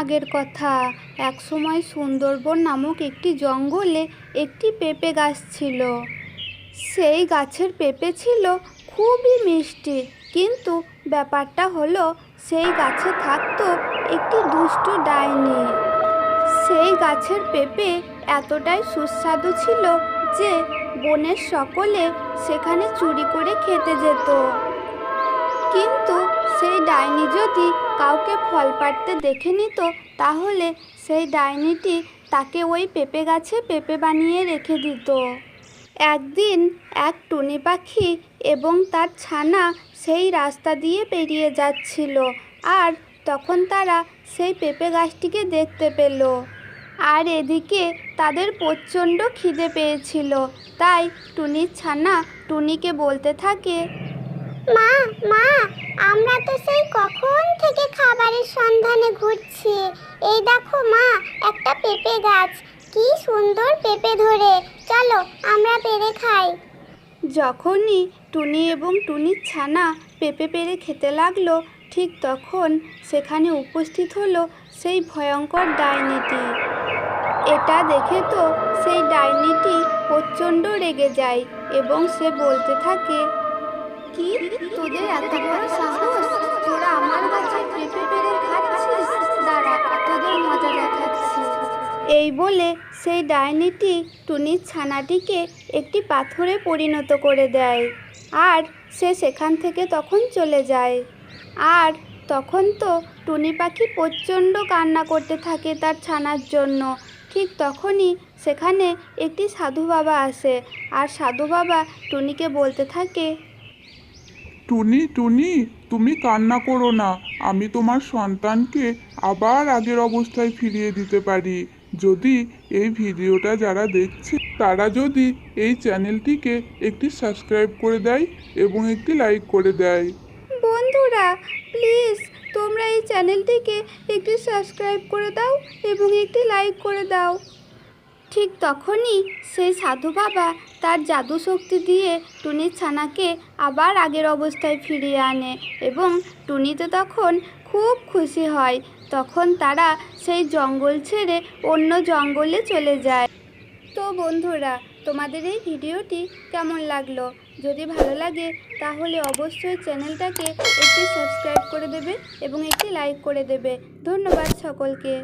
আগের কথা। এক সময় সুন্দরবন নামক একটি জঙ্গলে একটি পেঁপে গাছ ছিল। সেই গাছের পেঁপে ছিল খুবই মিষ্টি, কিন্তু ব্যাপারটা হলো সেই গাছে থাকতো একটি দুষ্ট ডাইনি। সেই গাছের পেঁপে এতটাই সুস্বাদু ছিল যে বনের সকলে সেখানে চুরি করে খেতে যেত। কিন্তু সেই ডাইনি যদি কাউকে ফল পাড়তে দেখে নিত তাহলে সেই ডাইনিটি তাকে ওই পেঁপে গাছে পেঁপে বানিয়ে রেখে দিত। একদিন এক টুনি পাখি এবং তার ছানা সেই রাস্তা দিয়ে পেরিয়ে যাচ্ছিল আর তখন তারা সেই পেঁপে গাছটিকে দেখতে পেল। আর এদিকে তাদের প্রচণ্ড খিদে পেয়েছিল, তাই টুনির ছানা টুনিকে বলতে থাকে মা মা, আমরা তো সেই কখন থেকে খাবারের সন্ধানে ঘুরছি। এই দেখো মা, একটা পেঁপে গাছ। কি সুন্দর পেঁপে ধরে। চলো, আমরা পেরে খাই। যখনই টুনি এবং টুনির ছানা পেঁপে পেরে খেতে লাগল, ঠিক তখন সেখানে উপস্থিত হলো সেই ভয়ঙ্কর ডাইনিটি। এটা দেখে তো সেই ডাইনিটি প্রচণ্ড রেগে যায় এবং সে বলতে থাকে কি? তোদের এত বড় সাহস? তোরা আমার পেঁপে পেরে খাচ্ছিস? দাঁড়া, তোদের মজা দেখাচ্ছি। এই বলে সেই ডাইনিটি টুনির ছানাটিকে একটি পাথরে পরিণত করে দেয় আর সে সেখান থেকে তখন চলে যায়। আর তখন তো টুনি পাখি প্রচণ্ড কান্না করতে থাকে তার ছানার জন্য। ঠিক তখনই সেখানে একটি সাধু বাবা আসে আর সাধু বাবা টুনিকে বলতে থাকে টুনি টুনি, তুমি কান্না করো না। আমি তোমার সন্তানকে আবার আগের অবস্থায় ফিরিয়ে দিতে পারি। যদি এই ভিডিওটা যারা দেখছে, তারা যদি এই চ্যানেলটিকে একটি সাবস্ক্রাইব করে দেয় এবং একটি লাইক করে দেয়। বন্ধুরা, প্লিজ তোমরা এই চ্যানেলটিকে একটি সাবস্ক্রাইব করে দাও এবং একটি লাইক করে দাও। ঠিক তখনই সেই সাধু বাবা তার জাদু শক্তি দিয়ে টুনির ছানাকে আবার আগের অবস্থায় ফিরিয়ে আনে এবং টুনি তো তখন খুব খুশি হয়। তখন তারা সেই জঙ্গল ছেড়ে অন্য জঙ্গলে চলে যায়। তো বন্ধুরা, তোমাদের এই ভিডিওটি কেমন লাগল? যদি ভালো লাগে, তাহলে অবশ্যই চ্যানেলটাকে একটি সাবস্ক্রাইব করে দেবে এবং একটি লাইক করে দেবে। ধন্যবাদ সকলকে।